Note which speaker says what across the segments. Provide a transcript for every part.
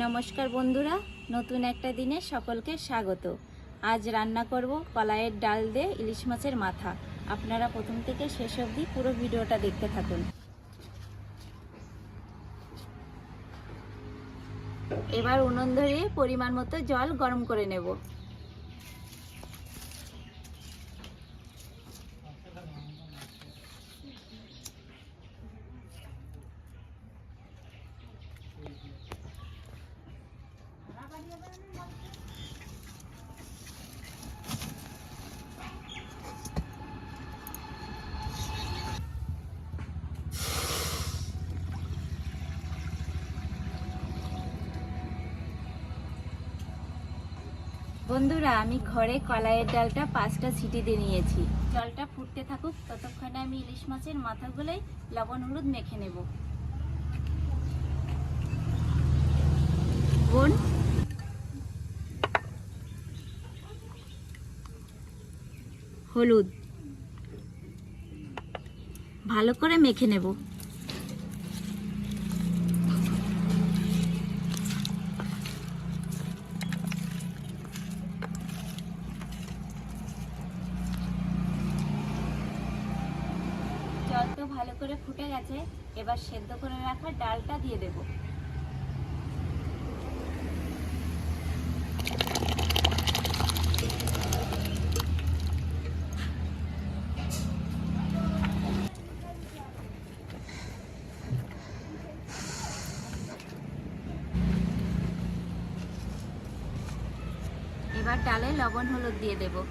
Speaker 1: নমস্কার বন্ধুরা, নতুন একটা দিনে সকলকে স্বাগত। আজ রান্না করব কলাইয়ের ডাল দিয়ে ইলিশ মাছের মাথা। আপনারা প্রথম থেকে শেষ অবধি পুরো ভিডিওটা দেখতে থাকুন। এবার উনুন ধরিয়ে পরিমাণ মতো জল গরম করে নেব। বন্ধুরা, আমি ঘরে কলাইয়ের ডালটা পাঁচটা সিটি দিয়ে নিয়েছি। জলটা ফুটতে থাকুক, ততক্ষণে আমি ইলিশ মাছের মাথাগুলোই লবণ হলুদ মেখে নেব। বোন? হলুদ। ভালো করে মেখে নেব জল তো ভালো করে ফুটে গেছে, এবার সেদ্ধ করে রাখা ডালটা দিয়ে দেব। এবার ডালে লবণ হলুদ দিয়ে দেবো।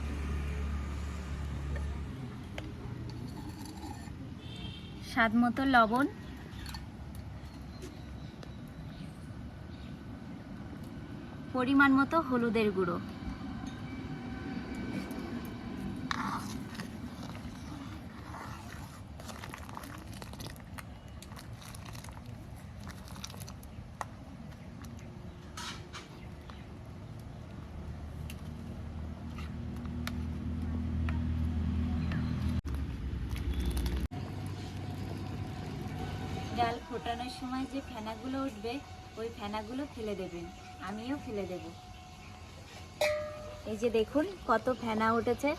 Speaker 1: স্বাদ মতো লবণ। পরিমাণ মতো হলুদের গুঁড়ো ডাল ফোটানোর সময় যে ফেনাগুলো উঠবে, ওই ফেনাগুলো ফেলে দেবেন। আমিও ফেলে দেব। এই যে দেখুন কত ফেনা উঠেছে।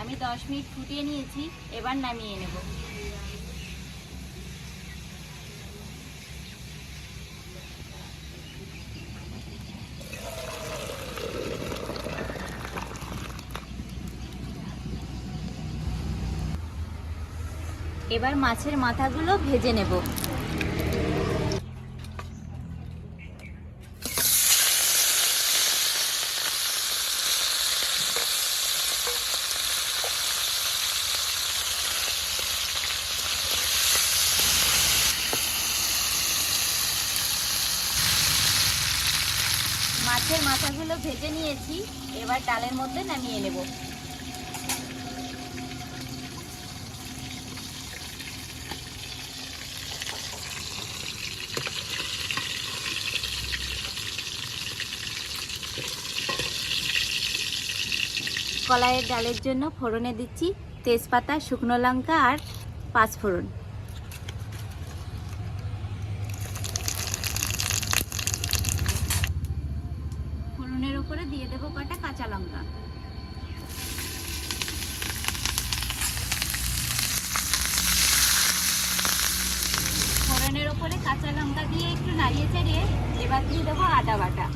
Speaker 1: আমি দশ মিনিট ফুটিয়ে নিয়েছি, এবার নামিয়ে নেব। এবার মাছের মাথাগুলো ভেজে নেব। মাছের মাথাগুলো ভেজে নিয়েছি এবার ডালের মধ্যে নামিয়ে নেব। কলাইয়ের ডালের জন্য ফোড়নে দিচ্ছি তেজপাতা, শুকনো লঙ্কা আর পাঁচ ফোড়ন। ফোড়নের উপরে দিয়ে দেবো কটা কাঁচা লঙ্কা। ফোড়নের উপরে কাঁচা লঙ্কা দিয়ে একটু নাড়িয়ে চাড়িয়ে এবার দিয়ে দেবো আদা বাটা।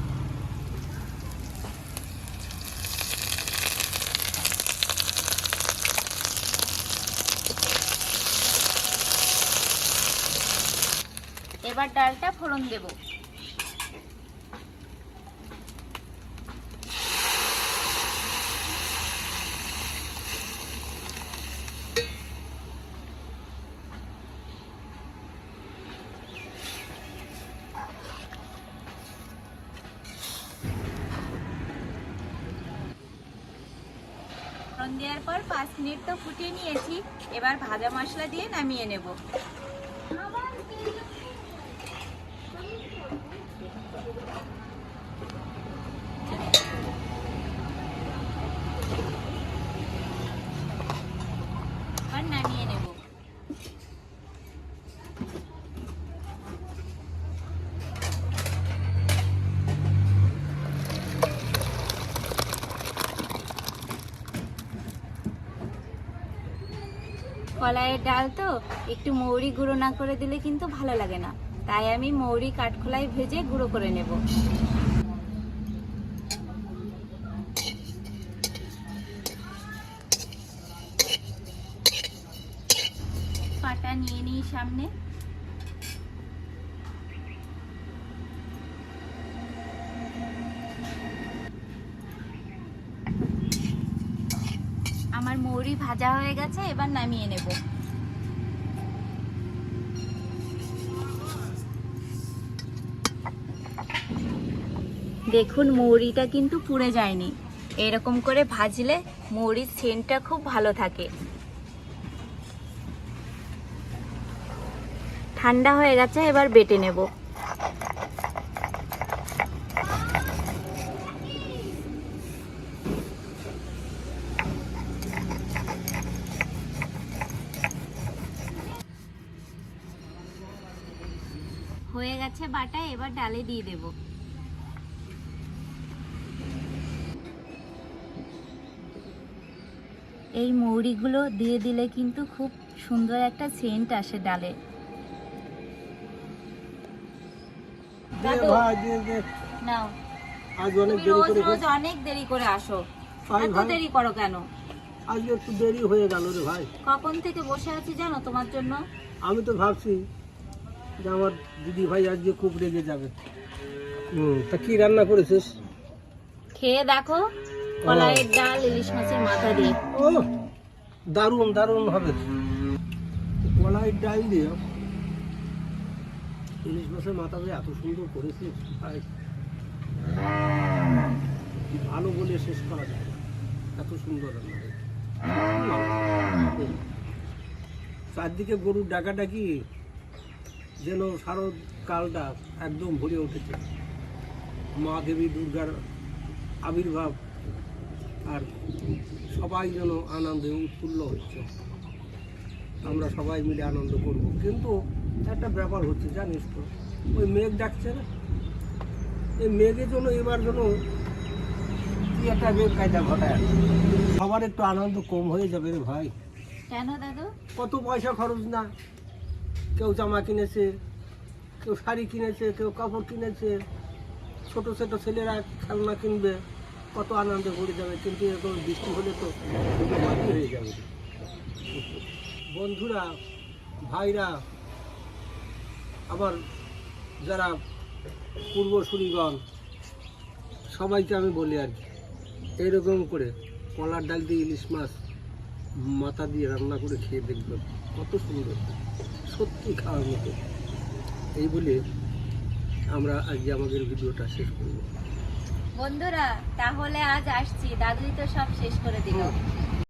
Speaker 1: এবার ডালটা ফোড়ন দেব। ফোড়ন দেওয়ার পর পাঁচ মিনিট তো ফুটিয়ে নিয়েছি। এবার ভাজা মশলা দিয়ে নামিয়ে নেব। কলাইয়ের ডাল তো, একটু মৌরি গুঁড়ো না করে দিলে কিন্তু ভালো লাগে না। তাই আমি মৌরি কাঠখোলায় ভেজে গুঁড়ো করে নেব। পাটা নিয়ে নিই সামনে আমার মৌরি ভাজা হয়ে গেছে, এবার নামিয়ে নেব। দেখুন, মৌরিটা কিন্তু পুড়ে যায়নি। এরকম করে ভাজলে মৌরির সেন্টটা খুব ভালো থাকে। ঠান্ডা হয়ে গেছে, এবার বেটে নেব। হয়ে গেছে বাটা এবার ডালে দিয়ে দেব। এই মৌরিগুলো দিয়ে দিলে কিন্তু খুব সুন্দর একটা সেন্ট আসে ডালে। নাও।
Speaker 2: আজ অনেক দেরি করে
Speaker 1: রোজ অনেক দেরি করে আসো। এত দেরি করো কেন?
Speaker 2: আজ একটু দেরি হয়ে গেল রে ভাই।
Speaker 1: কখন থেকে বসে আছি জানো তোমার জন্য?
Speaker 2: আমি তো ভাবছি যে আমার দিদি ভাই আজকে খুব রেগে যাবে। হুম তা কি রান্না করেছিস?
Speaker 1: খেয়ে দেখো কলাইয়ের ডাল ইলিশ মাছের মাথা দিয়ে।
Speaker 2: ও দারুণ দারুণ হবে। কলাই ডাল দিয়ে ইলিশ মাছের মাথা দিয়ে এত সুন্দর করেছিস ভাই। ভালো বলে শেষ করা যায় না। এত সুন্দর রান্না চারদিকে গরুর ডাকাডাকি যেন শারদ কালটা একদম ভরে উঠেছে। মা দেবী দুর্গার আবির্ভাব আর সবাই যেন আনন্দে উৎফুল্ল হচ্ছে। আমরা সবাই মিলে আনন্দ করব। কিন্তু একটা ব্যাপার হচ্ছে জানিস তো ওই মেঘ ডাকছে না? এই মেঘের জন্য এবার যেন কি একটা মেঘ কায়দা ঘটায়। সবার একটু আনন্দ কম হয়ে যাবে রে ভাই।
Speaker 1: কেন দাদু?
Speaker 2: কত পয়সা খরচ না? কেউ জামা কিনেছে, কেউ শাড়ি কিনেছে, কেউ কাপড় কিনেছে। ছোট ছোট ছেলেরা খেলনা কিনবে, কত আনন্দে পড়ে যাবে, কিন্তু এরকম বৃষ্টি হলে তো হয়ে যাবে বন্ধুরা, ভাইরা, আবার যারা পূর্বসূরিগণ, সবাইকে আমি বলি আর কি এইরকম করে কলার ডাল দিয়ে ইলিশ মাছ মাথা দিয়ে রান্না করে খেয়ে দেখবেন, কত সুন্দর। সত্যি খাওয়ার মতো। এই বলে আমরা আজকে আমাদের ভিডিওটা শেষ করব।
Speaker 1: বন্ধুরা তাহলে আজ আসছি। দাদুই তো সব শেষ করে দিল।